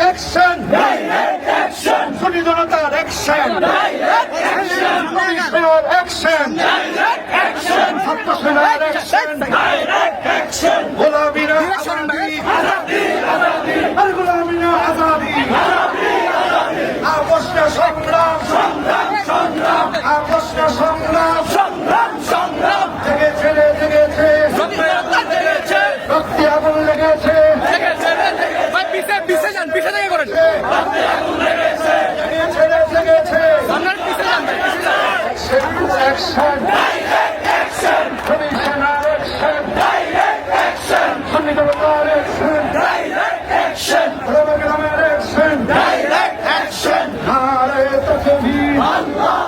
Action direct action সুনি জনতার action direct action action direct action ছাত্র সেনার অ্যাকশন পিছে থেকে করেন Direct action! Direct action! Direct action! Allah!